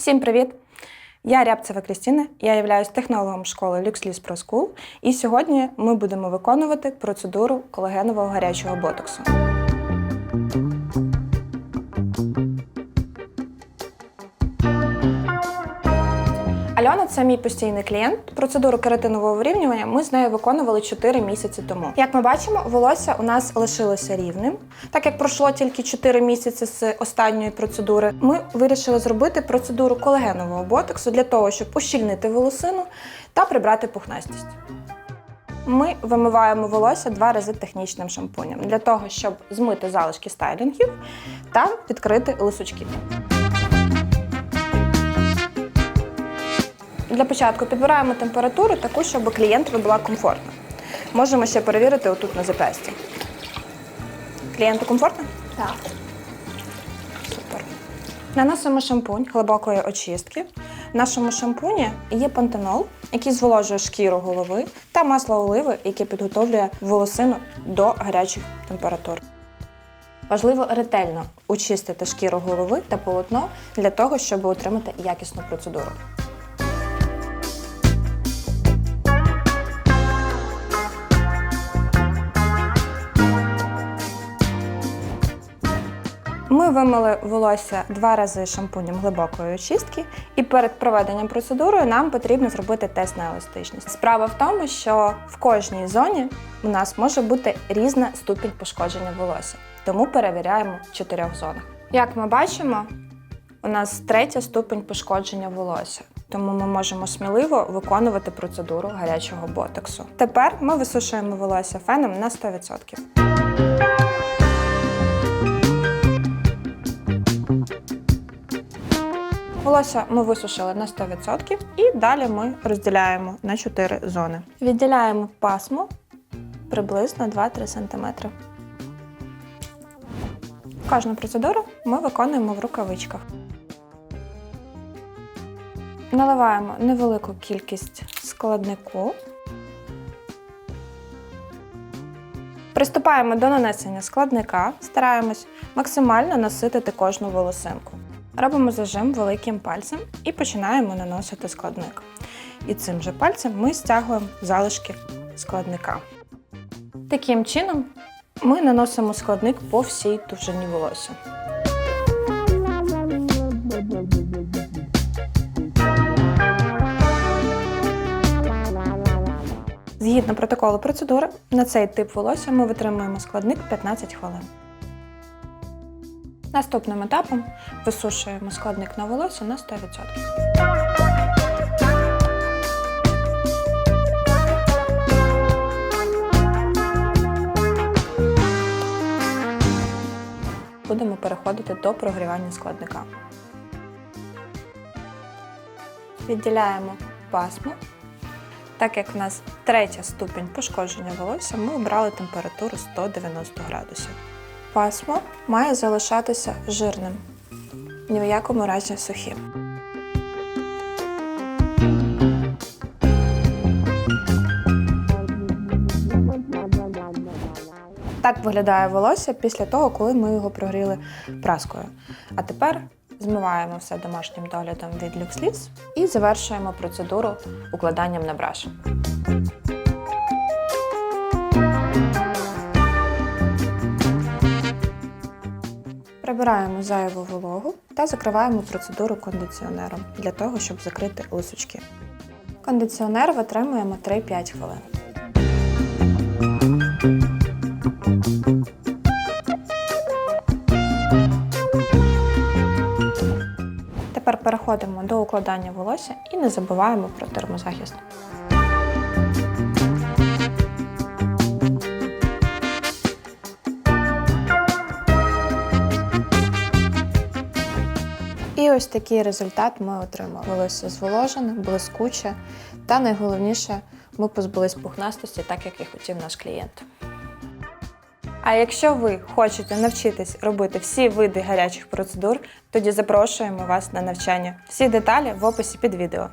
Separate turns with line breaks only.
Всім привіт! Я Рябцева Крістіна, я являюсь технологом школи LuxLis Pro School, і сьогодні ми будемо виконувати процедуру колагенового гарячого ботоксу. Це мій постійний клієнт. Процедуру кератинового вирівнювання ми з нею виконували 4 місяці тому. Як ми бачимо, волосся у нас лишилося рівним. Так як пройшло тільки 4 місяці з останньої процедури, ми вирішили зробити процедуру колагенового ботоксу для того, щоб ущільнити волосину та прибрати пухнастість. Ми вимиваємо волосся два рази технічним шампунем для того, щоб змити залишки стайлінгів та відкрити лисучки. Для початку підбираємо температуру таку, щоб клієнтові була комфортна. Можемо ще перевірити отут на запясті. Клієнту комфортно?
Так.
Супер. Наносимо шампунь глибокої очистки. В нашому шампуні є пантенол, який зволожує шкіру голови, та масло оливи, яке підготовлює волосину до гарячих температур. Важливо ретельно очистити шкіру голови та полотно для того, щоб отримати якісну процедуру. Ми вимили волосся два рази шампунем глибокої очистки, і перед проведенням процедури нам потрібно зробити тест на еластичність. Справа в тому, що в кожній зоні у нас може бути різна ступінь пошкодження волосся, тому перевіряємо в чотирьох зонах. Як ми бачимо, у нас третя ступень пошкодження волосся. Тому ми можемо сміливо виконувати процедуру гарячого ботоксу. Тепер ми висушуємо волосся феном на 100%. Волосся ми висушили на 100% і далі ми розділяємо на 4 зони. Відділяємо пасмо приблизно 2-3 см. Кожну процедуру ми виконуємо в рукавичках. Наливаємо невелику кількість складнику. Приступаємо до нанесення складника, стараємось максимально наситити кожну волосинку. Робимо зажим великим пальцем і починаємо наносити складник. І цим же пальцем ми стягуємо залишки складника. Таким чином ми наносимо складник по всій довжині волосся. Згідно протоколу процедури, на цей тип волосся ми витримуємо складник 15 хвилин. Наступним етапом висушуємо складник на волосся на 100%. Будемо переходити до прогрівання складника. Відділяємо пасмо. Так як в нас третя ступінь пошкодження волосся, ми обрали температуру 190 градусів. Пасмо має залишатися жирним, ні в якому разі сухим. Так виглядає волосся після того, коли ми його прогріли праскою. А тепер змиваємо все домашнім доглядом від LuxLease і завершуємо процедуру укладанням на браш. Прибираємо зайву вологу та закриваємо процедуру кондиціонером для того, щоб закрити лисочки. Кондиціонер витримуємо 3-5 хвилин. Тепер переходимо до укладання волосся і не забуваємо про термозахист. І ось такий результат ми отримали. Волосся зволожене, блискуче, та найголовніше, ми позбулись пухнастості, так як і хотів наш клієнт. А якщо ви хочете навчитись робити всі види гарячих процедур, тоді запрошуємо вас на навчання. Всі деталі в описі під відео.